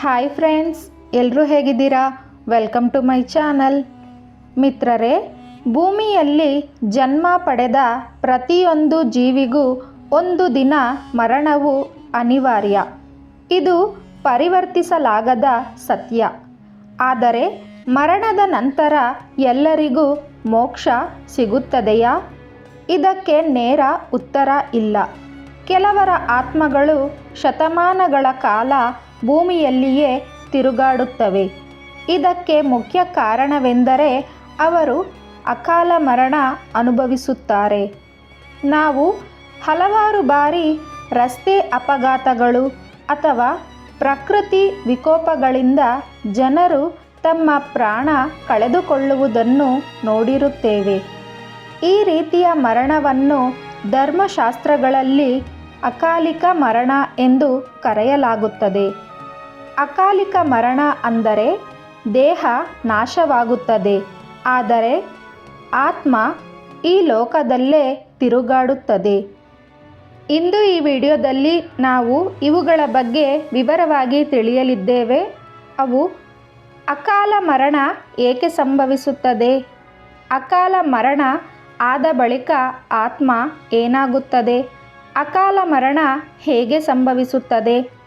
Hi friends ಎಲ್ಲರೂ ಹೇಗಿದ್ದೀರಾ? Welcome to my channel ಮಿತ್ರರೇ, ಭೂಮಿಯಲ್ಲಿ ಜನ್ಮ ಪಡೆದ ಪ್ರತಿಯೊಂದು ಜೀವಿಗೂ ಒಂದು ದಿನ ಮರಣವು ಅನಿವಾರ್ಯ. ಇದು ಪರಿವರ್ತಿಸಲಾಗದ ಸತ್ಯ. ಆದರೆ, ಮರಣದ ನಂತರ ಎಲ್ಲರಿಗೂ ಮೋಕ್ಷ ಸಿಗುತ್ತದೆಯಾ? ಇದಕ್ಕೆ ನೇರ ಉತ್ತರ ಇಲ್ಲ. ಕೆಲವರ ಆತ್ಮಗಳು ಶತಮಾನಗಳ ಕಾಲ ಭೂಮಿಯಲ್ಲಿಯೇ ತಿರುಗಾಡುತ್ತವೆ. ಇದಕ್ಕೆ ಮುಖ್ಯ ಕಾರಣವೆಂದರೆ ಅವರು ಅಕಾಲ ಮರಣ ಅನುಭವಿಸುತ್ತಾರೆ. ನಾವು ಹಲವಾರು ಬಾರಿ ರಸ್ತೆ ಅಪಘಾತಗಳು ಅಥವಾ ಪ್ರಕೃತಿ ವಿಕೋಪಗಳಿಂದ ಜನರು ತಮ್ಮ ಪ್ರಾಣ ಕಳೆದುಕೊಳ್ಳುವುದನ್ನು ನೋಡಿರುತ್ತೇವೆ. ಈ ರೀತಿಯ ಮರಣವನ್ನು ಧರ್ಮಶಾಸ್ತ್ರಗಳಲ್ಲಿ ಅಕಾಲಿಕ ಮರಣ ಎಂದು ಕರೆಯಲಾಗುತ್ತದೆ. ಅಕಾಲಿಕ ಮರಣ ಅಂದರೆ ದೇಹ ನಾಶವಾಗುತ್ತದೆ. ಆದರೆ ಆತ್ಮ ಈ ಲೋಕದಲ್ಲೇ ತಿರುಗಾಡುತ್ತದೆ. ಇಂದು ಈ ವಿಡಿಯೋದಲ್ಲಿ ನಾವು ಇವುಗಳ ಬಗ್ಗೆ ವಿವರವಾಗಿ ತಿಳಿಯಲಿದ್ದೇವೆ. ಅವು ಅಕಾಲ ಮರಣ ಏಕೆ ಸಂಭವಿಸುತ್ತದೆ? ಅಕಾಲ ಮರಣ ಆದ ಬಳಿಕ ಆತ್ಮ ಏನಾಗುತ್ತದೆ? ಅಕಾಲ ಮರಣ ಹೇಗೆ ಸಂಭವಿಸುತ್ತದೆ?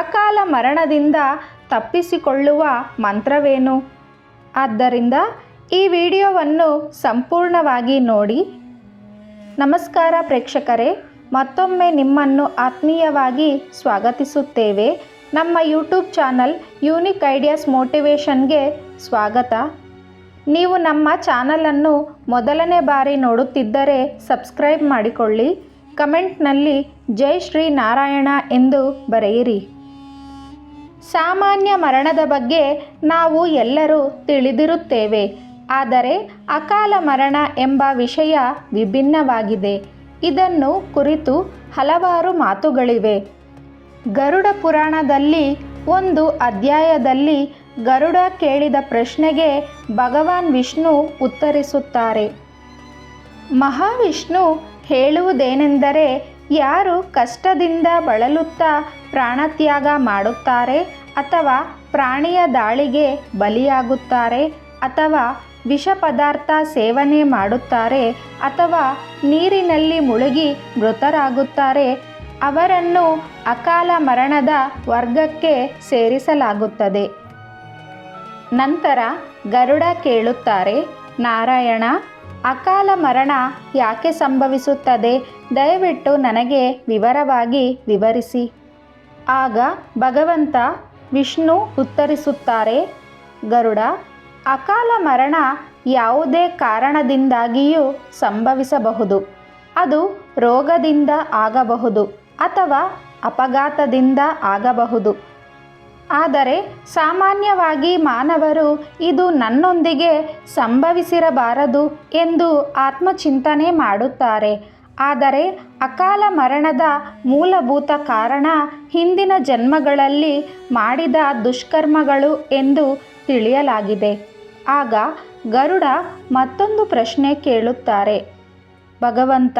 ಅಕಾಲ ಮರಣದಿಂದ ತಪ್ಪಿಸಿಕೊಳ್ಳುವ ಮಂತ್ರವೇನು? ಆದ್ದರಿಂದ ಈ ವಿಡಿಯೋವನ್ನು ಸಂಪೂರ್ಣವಾಗಿ ನೋಡಿ. ನಮಸ್ಕಾರ ಪ್ರೇಕ್ಷಕರೇ, ಮತ್ತೊಮ್ಮೆ ನಿಮ್ಮನ್ನು ಆತ್ಮೀಯವಾಗಿ ಸ್ವಾಗತಿಸುತ್ತೇವೆ. ನಮ್ಮ ಯೂಟ್ಯೂಬ್ ಚಾನಲ್ ಯೂನಿಕ್ ಐಡಿಯಾಸ್ ಮೋಟಿವೇಶನ್ಗೆ ಸ್ವಾಗತ. ನೀವು ನಮ್ಮ ಚಾನಲನ್ನು ಮೊದಲನೇ ಬಾರಿ ನೋಡುತ್ತಿದ್ದರೆ ಸಬ್ಸ್ಕ್ರೈಬ್ ಮಾಡಿಕೊಳ್ಳಿ. ಕಮೆಂಟ್ನಲ್ಲಿ ಜೈ ಶ್ರೀ ನಾರಾಯಣ ಎಂದು ಬರೆಯಿರಿ. ಸಾಮಾನ್ಯ ಮರಣದ ಬಗ್ಗೆ ನಾವು ಎಲ್ಲರೂ ತಿಳಿದಿರುತ್ತೇವೆ. ಆದರೆ ಅಕಾಲ ಮರಣ ಎಂಬ ವಿಷಯ ವಿಭಿನ್ನವಾಗಿದೆ. ಇದನ್ನು ಕುರಿತು ಹಲವಾರು ಮಾತುಗಳಿವೆ. ಗರುಡ ಪುರಾಣದಲ್ಲಿ ಒಂದು ಅಧ್ಯಾಯದಲ್ಲಿ ಗರುಡ ಕೇಳಿದ ಪ್ರಶ್ನೆಗೆ ಭಗವಾನ್ ವಿಷ್ಣು ಉತ್ತರಿಸುತ್ತಾರೆ. ಮಹಾವಿಷ್ಣು ಹೇಳುವುದೇನೆಂದರೆ, ಯಾರು ಕಷ್ಟದಿಂದ ಬಳಲುತ್ತಾ ಪ್ರಾಣತ್ಯಾಗ ಮಾಡುತ್ತಾರೆ? ಅಥವಾ ಪ್ರಾಣಿಯ ದಾಳಿಗೆ ಬಲಿಯಾಗುತ್ತಾರೆ ಅಥವಾ ವಿಷ ಪದಾರ್ಥ ಸೇವನೆ ಮಾಡುತ್ತಾರೆ ಅಥವಾ ನೀರಿನಲ್ಲಿ ಮುಳುಗಿ ಮೃತರಾಗುತ್ತಾರೆ, ಅವರನ್ನು ಅಕಾಲ ಮರಣದ ವರ್ಗಕ್ಕೆ ಸೇರಿಸಲಾಗುತ್ತದೆ. ನಂತರ ಗರುಡ ಕೇಳುತ್ತಾರೆ, ನಾರಾಯಣ, ಅಕಾಲ ಮರಣ ಯಾಕೆ ಸಂಭವಿಸುತ್ತದೆ? ದಯವಿಟ್ಟು ನನಗೆ ವಿವರವಾಗಿ ವಿವರಿಸಿ ಆಗ ಭಗವಂತ ವಿಷ್ಣು ಉತ್ತರಿಸುತ್ತಾರೆ, ಗರುಡ, ಅಕಾಲ ಮರಣ ಯಾವುದೇ ಕಾರಣದಿಂದಾಗಿಯೂ ಸಂಭವಿಸಬಹುದು. ಅದು ರೋಗದಿಂದ ಆಗಬಹುದು ಅಥವಾ ಅಪಘಾತದಿಂದ ಆಗಬಹುದು. ಆದರೆ ಸಾಮಾನ್ಯವಾಗಿ ಮಾನವರು ಇದು ನನ್ನೊಂದಿಗೆ ಸಂಭವಿಸಿರಬಾರದು ಎಂದು ಆತ್ಮಚಿಂತನೆ ಮಾಡುತ್ತಾರೆ. ಆದರೆ ಅಕಾಲ ಮರಣದ ಮೂಲಭೂತ ಕಾರಣ ಹಿಂದಿನ ಜನ್ಮಗಳಲ್ಲಿ ಮಾಡಿದ ದುಷ್ಕರ್ಮಗಳು ಎಂದು ತಿಳಿಯಲಾಗಿದೆ. ಆಗ ಗರುಡ ಮತ್ತೊಂದು ಪ್ರಶ್ನೆ ಕೇಳುತ್ತಾರೆ. ಭಗವಂತ,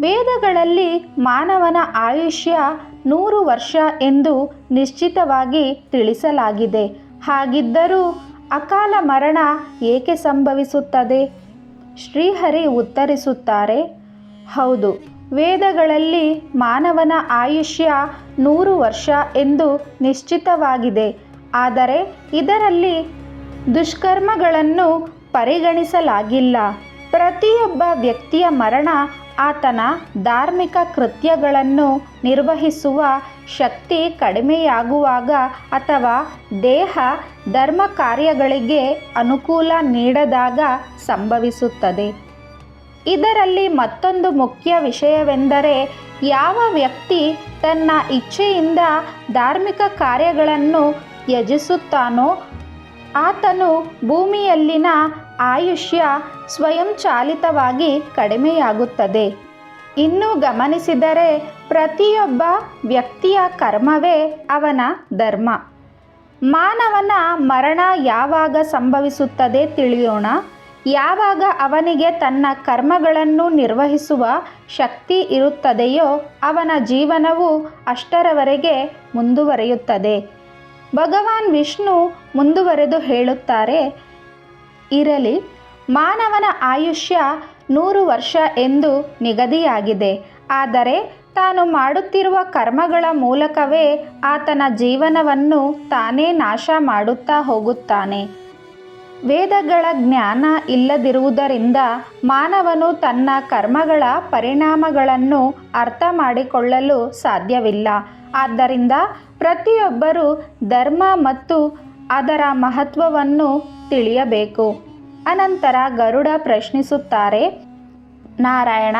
ವೇದಗಳಲ್ಲಿ ಮಾನವನ ಆಯುಷ್ಯ ನೂರು ವರ್ಷ ಎಂದು ನಿಶ್ಚಿತವಾಗಿ ತಿಳಿಸಲಾಗಿದೆ. ಹಾಗಿದ್ದರೂ ಅಕಾಲ ಮರಣ ಏಕೆ ಸಂಭವಿಸುತ್ತದೆ? ಶ್ರೀಹರಿ ಉತ್ತರಿಸುತ್ತಾರೆ ಹೌದು. ವೇದಗಳಲ್ಲಿ ಮಾನವನ ಆಯುಷ್ಯ ನೂರು ವರ್ಷ ಎಂದು ನಿಶ್ಚಿತವಾಗಿದೆ. ಆದರೆ ಇದರಲ್ಲಿ ದುಷ್ಕರ್ಮಗಳನ್ನು ಪರಿಗಣಿಸಲಾಗಿಲ್ಲ. ಪ್ರತಿಯೊಬ್ಬ ವ್ಯಕ್ತಿಯ ಮರಣ ಆತನ ಧಾರ್ಮಿಕ ಕೃತ್ಯಗಳನ್ನು ನಿರ್ವಹಿಸುವ ಶಕ್ತಿ ಕಡಿಮೆಯಾಗುವಾಗ ಅಥವಾ ದೇಹ ಧರ್ಮ ಕಾರ್ಯಗಳಿಗೆ ಅನುಕೂಲ ನೀಡದಾಗ ಸಂಭವಿಸುತ್ತದೆ. ಇದರಲ್ಲಿ ಮತ್ತೊಂದು ಮುಖ್ಯ ವಿಷಯವೆಂದರೆ ಯಾವ ವ್ಯಕ್ತಿ ತನ್ನ ಇಚ್ಛೆಯಿಂದ ಧಾರ್ಮಿಕ ಕಾರ್ಯಗಳನ್ನು ಯಜಿಸುತ್ತಾನೋ, ಆತನು ಭೂಮಿಯಲ್ಲಿನ ಆಯುಷ್ಯ ಸ್ವಯಂಚಾಲಿತವಾಗಿ ಕಡಿಮೆಯಾಗುತ್ತದೆ. ಇನ್ನು ಗಮನಿಸಿದರೆ ಪ್ರತಿಯೊಬ್ಬ ವ್ಯಕ್ತಿಯ ಕರ್ಮವೇ ಅವನ ಧರ್ಮ. ಮಾನವನ ಮರಣ ಯಾವಾಗ ಸಂಭವಿಸುತ್ತದೆ ತಿಳಿಯೋಣ. ಯಾವಾಗ ಅವನಿಗೆ ತನ್ನ ಕರ್ಮಗಳನ್ನು ನಿರ್ವಹಿಸುವ ಶಕ್ತಿ ಇರುತ್ತದೆಯೋ ಅವನ ಜೀವನವು ಅಷ್ಟರವರೆಗೆ ಮುಂದುವರಿಯುತ್ತದೆ. ಭಗವಾನ್ ವಿಷ್ಣು ಮುಂದುವರೆದು ಹೇಳುತ್ತಾರೆ, ಇರಲಿ, ಮಾನವನ ಆಯುಷ್ಯ ನೂರು ವರ್ಷ ಎಂದು ನಿಗದಿಯಾಗಿದೆ. ಆದರೆ ತಾನು ಮಾಡುತ್ತಿರುವ ಕರ್ಮಗಳ ಮೂಲಕವೇ ಆತನ ಜೀವನವನ್ನು ತಾನೇ ನಾಶ ಮಾಡುತ್ತಾ ಹೋಗುತ್ತಾನೆ. ವೇದಗಳ ಜ್ಞಾನ ಇಲ್ಲದಿರುವುದರಿಂದ ಮಾನವನು ತನ್ನ ಕರ್ಮಗಳ ಪರಿಣಾಮಗಳನ್ನು ಅರ್ಥ ಮಾಡಿಕೊಳ್ಳಲು ಸಾಧ್ಯವಿಲ್ಲ. ಆದ್ದರಿಂದ ಪ್ರತಿಯೊಬ್ಬರೂ ಧರ್ಮ ಮತ್ತು ಅದರ ಮಹತ್ವವನ್ನು ತಿಳಿಯಬೇಕು. ಅನಂತರ ಗರುಡ ಪ್ರಶ್ನಿಸುತ್ತಾರೆ, ನಾರಾಯಣ,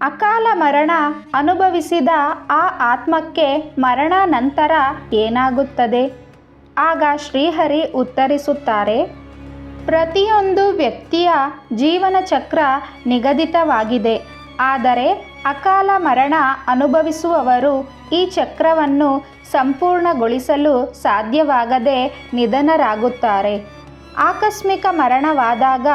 ಅಕಾಲ ಮರಣ ಅನುಭವಿಸಿದ ಆ ಆತ್ಮಕ್ಕೆ ಮರಣ ನಂತರ ಏನಾಗುತ್ತದೆ? ಆಗ ಶ್ರೀಹರಿ ಉತ್ತರಿಸುತ್ತಾರೆ ಪ್ರತಿಯೊಂದು ವ್ಯಕ್ತಿಯ ಜೀವನ ಚಕ್ರ ನಿಗದಿತವಾಗಿದೆ. ಆದರೆ ಅಕಾಲ ಮರಣ ಅನುಭವಿಸುವವರು ಈ ಚಕ್ರವನ್ನು ಸಂಪೂರ್ಣಗೊಳಿಸಲು ಸಾಧ್ಯವಾಗದೆ ನಿಧನರಾಗುತ್ತಾರೆ. ಆಕಸ್ಮಿಕ ಮರಣವಾದಾಗ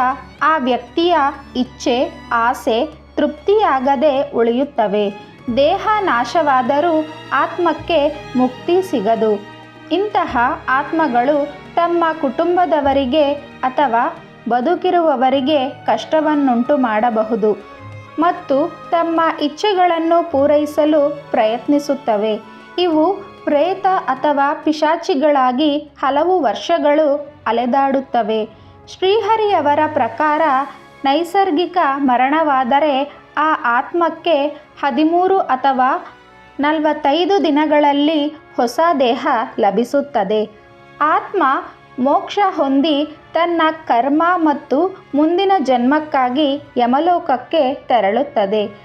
ಆ ವ್ಯಕ್ತಿಯ ಇಚ್ಛೆ, ಆಸೆ ತೃಪ್ತಿಯಾಗದೆ ಉಳಿಯುತ್ತವೆ. ದೇಹ ನಾಶವಾದರೂ ಆತ್ಮಕ್ಕೆ ಮುಕ್ತಿ ಸಿಗದು. ಇಂತಹ ಆತ್ಮಗಳು ತಮ್ಮ ಕುಟುಂಬದವರಿಗೆ ಅಥವಾ ಬದುಕಿರುವವರಿಗೆ ಕಷ್ಟವನ್ನುಂಟು ಮಾಡಬಹುದು ಮತ್ತು ತಮ್ಮ ಇಚ್ಛೆಗಳನ್ನು ಪೂರೈಸಲು ಪ್ರಯತ್ನಿಸುತ್ತವೆ. ಇವು ಪ್ರೇತ ಅಥವಾ ಪಿಶಾಚಿಗಳಾಗಿ ಹಲವು ವರ್ಷಗಳು ಅಲೆದಾಡುತ್ತವೆ. ಶ್ರೀಹರಿಯವರ ಪ್ರಕಾರ ನೈಸರ್ಗಿಕ ಮರಣವಾದರೆ ಆ ಆತ್ಮಕ್ಕೆ ಹದಿಮೂರು ಅಥವಾ ನಲವತ್ತೈದು ದಿನಗಳಲ್ಲಿ ಹೊಸ ದೇಹ ಲಭಿಸುತ್ತದೆ. ಆತ್ಮ ಮೋಕ್ಷ ಹೊಂದಿ ತನ್ನ ಕರ್ಮ ಮತ್ತು ಮುಂದಿನ ಜನ್ಮಕ್ಕಾಗಿ ಯಮಲೋಕಕ್ಕೆ ತೆರಳುತ್ತದೆ.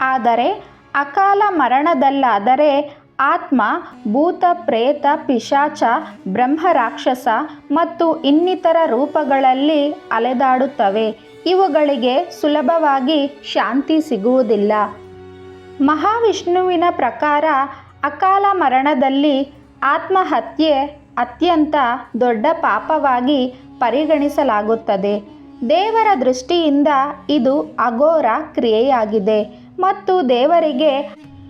ಆದರೆ ಅಕಾಲ ಮರಣದಲ್ಲಾದರೆ ಆತ್ಮ, ಭೂತ, ಪ್ರೇತ, ಪಿಶಾಚ ಬ್ರಹ್ಮ ರಾಕ್ಷಸ ಮತ್ತು ಇನ್ನಿತರ ರೂಪಗಳಲ್ಲಿ ಅಲೆದಾಡುತ್ತವೆ. ಇವುಗಳಿಗೆ ಸುಲಭವಾಗಿ ಶಾಂತಿ ಸಿಗುವುದಿಲ್ಲ. ಮಹಾವಿಷ್ಣುವಿನ ಪ್ರಕಾರ ಅಕಾಲ ಮರಣದಲ್ಲಿ ಆತ್ಮಹತ್ಯೆ ಅತ್ಯಂತ ದೊಡ್ಡ ಪಾಪವಾಗಿ ಪರಿಗಣಿಸಲಾಗುತ್ತದೆ. ದೇವರ ದೃಷ್ಟಿಯಿಂದ ಇದು ಅಘೋರ ಕ್ರಿಯೆಯಾಗಿದೆ ಮತ್ತು ದೇವರಿಗೆ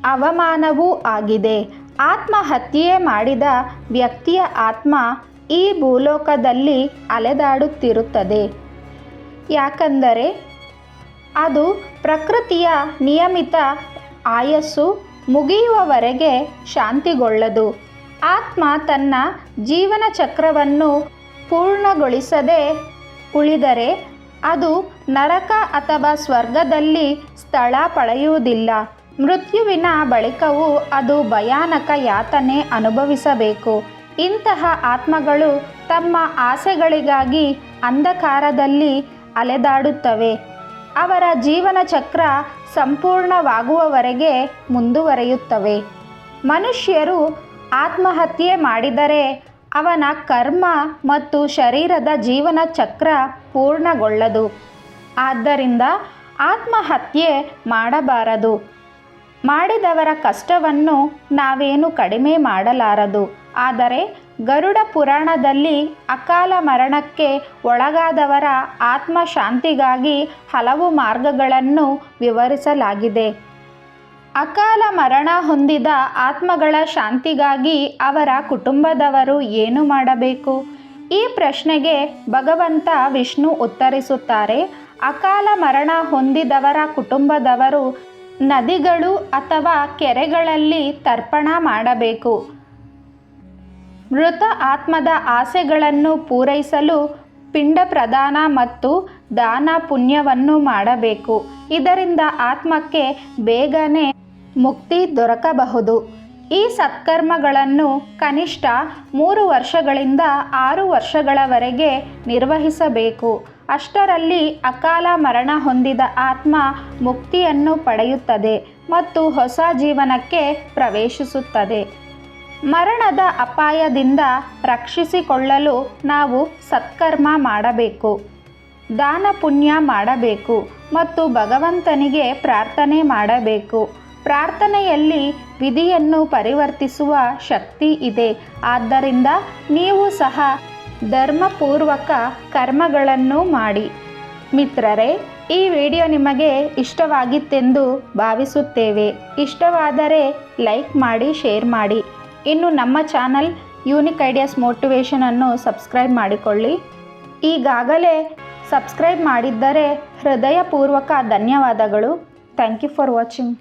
ಅವಮಾನವೂ ಆಗಿದೆ. ಆತ್ಮಹತ್ಯೆ ಮಾಡಿದ ವ್ಯಕ್ತಿಯ ಆತ್ಮ ಈ ಭೂಲೋಕದಲ್ಲಿ ಅಲೆದಾಡುತ್ತಿರುತ್ತದೆ. ಯಾಕಂದರೆ ಅದು ಪ್ರಕೃತಿಯ ನಿಯಮಿತ ಆಯಸ್ಸು ಮುಗಿಯುವವರೆಗೆ ಶಾಂತಿಗೊಳ್ಳದು. ಆತ್ಮ ತನ್ನ ಜೀವನ ಚಕ್ರವನ್ನು ಪೂರ್ಣಗೊಳಿಸದೆ ಉಳಿದರೆ ಅದು ನರಕ ಅಥವಾ ಸ್ವರ್ಗದಲ್ಲಿ ಸ್ಥಳ ಪಡೆಯುವುದಿಲ್ಲ. ಮೃತ್ಯುವಿನ ಬಳಿಕವೂ ಅದು ಭಯಾನಕ ಯಾತನೆ ಅನುಭವಿಸಬೇಕು. ಇಂತಹ ಆತ್ಮಗಳು ತಮ್ಮ ಆಸೆಗಳಿಗಾಗಿ ಅಂಧಕಾರದಲ್ಲಿ ಅಲೆದಾಡುತ್ತವೆ. ಅವರ ಜೀವನ ಚಕ್ರ ಸಂಪೂರ್ಣವಾಗುವವರೆಗೆ ಮುಂದುವರೆಯುತ್ತವೆ. ಮನುಷ್ಯರು ಆತ್ಮಹತ್ಯೆ ಮಾಡಿದರೆ ಅವನ ಕರ್ಮ ಮತ್ತು ಶರೀರದ ಜೀವನ ಚಕ್ರ ಪೂರ್ಣಗೊಳ್ಳದು. ಆದ್ದರಿಂದ ಆತ್ಮಹತ್ಯೆ ಮಾಡಬಾರದು. ಮಾಡಿದವರ ಕಷ್ಟವನ್ನು ನಾವೇನು ಕಡಿಮೆ ಮಾಡಲಾರದು. ಆದರೆ ಗರುಡ ಪುರಾಣದಲ್ಲಿ ಅಕಾಲ ಮರಣಕ್ಕೆ ಒಳಗಾದವರ ಆತ್ಮ ಶಾಂತಿಗಾಗಿ ಹಲವು ಮಾರ್ಗಗಳನ್ನು ವಿವರಿಸಲಾಗಿದೆ. ಅಕಾಲ ಮರಣ ಹೊಂದಿದ ಆತ್ಮಗಳ ಶಾಂತಿಗಾಗಿ ಅವರ ಕುಟುಂಬದವರು ಏನು ಮಾಡಬೇಕು? ಈ ಪ್ರಶ್ನೆಗೆ ಭಗವಂತ ವಿಷ್ಣು ಉತ್ತರಿಸುತ್ತಾರೆ, ಅಕಾಲ ಮರಣ ಹೊಂದಿದವರ ಕುಟುಂಬದವರು ನದಿಗಳು ಅಥವಾ ಕೆರೆಗಳಲ್ಲಿ ತರ್ಪಣ ಮಾಡಬೇಕು. ಮೃತ ಆತ್ಮದ ಆಸೆಗಳನ್ನು ಪೂರೈಸಲು ಪಿಂಡ ಪ್ರದಾನ ಮತ್ತು ದಾನ ಪುಣ್ಯವನ್ನು ಮಾಡಬೇಕು. ಇದರಿಂದ ಆತ್ಮಕ್ಕೆ ಬೇಗನೆ ಮುಕ್ತಿ ದೊರಕಬಹುದು. ಈ ಸತ್ಕರ್ಮಗಳನ್ನು ಕನಿಷ್ಠ ಮೂರು ವರ್ಷಗಳಿಂದ ಆರು ವರ್ಷಗಳವರೆಗೆ ನಿರ್ವಹಿಸಬೇಕು. ಅಷ್ಟರಲ್ಲಿ ಅಕಾಲ ಮರಣ ಹೊಂದಿದ ಆತ್ಮ ಮುಕ್ತಿಯನ್ನು ಪಡೆಯುತ್ತದೆ ಮತ್ತು ಹೊಸ ಜೀವನಕ್ಕೆ ಪ್ರವೇಶಿಸುತ್ತದೆ. ಮರಣದ ಅಪಾಯದಿಂದ ರಕ್ಷಿಸಿಕೊಳ್ಳಲು ನಾವು ಸತ್ಕರ್ಮ ಮಾಡಬೇಕು. ದಾನ ಪುಣ್ಯ ಮಾಡಬೇಕು ಮತ್ತು ಭಗವಂತನಿಗೆ ಪ್ರಾರ್ಥನೆ ಮಾಡಬೇಕು. ಪ್ರಾರ್ಥನೆಯಲ್ಲಿ ವಿಧಿಯನ್ನು ಪರಿವರ್ತಿಸುವ ಶಕ್ತಿ ಇದೆ. ಆದ್ದರಿಂದ ನೀವು ಸಹ ಧರ್ಮಪೂರ್ವಕ ಕರ್ಮಗಳನ್ನು ಮಾಡಿ. ಮಿತ್ರರೇ, ಈ ವಿಡಿಯೋ ನಿಮಗೆ ಇಷ್ಟವಾಗಿತ್ತೆಂದು ಭಾವಿಸುತ್ತೇವೆ. ಇಷ್ಟವಾದರೆ ಲೈಕ್ ಮಾಡಿ, ಶೇರ್ ಮಾಡಿ. ಇನ್ನು ನಮ್ಮ ಚಾನಲ್ ಯೂನಿಕ್ ಐಡಿಯಾಸ್ ಮೋಟಿವೇಶನನ್ನು ಸಬ್ಸ್ಕ್ರೈಬ್ ಮಾಡಿಕೊಳ್ಳಿ. ಈಗಾಗಲೇ ಸಬ್ಸ್ಕ್ರೈಬ್ ಮಾಡಿದ್ದರೆ ಹೃದಯಪೂರ್ವಕ ಧನ್ಯವಾದಗಳು. Thank you for watching.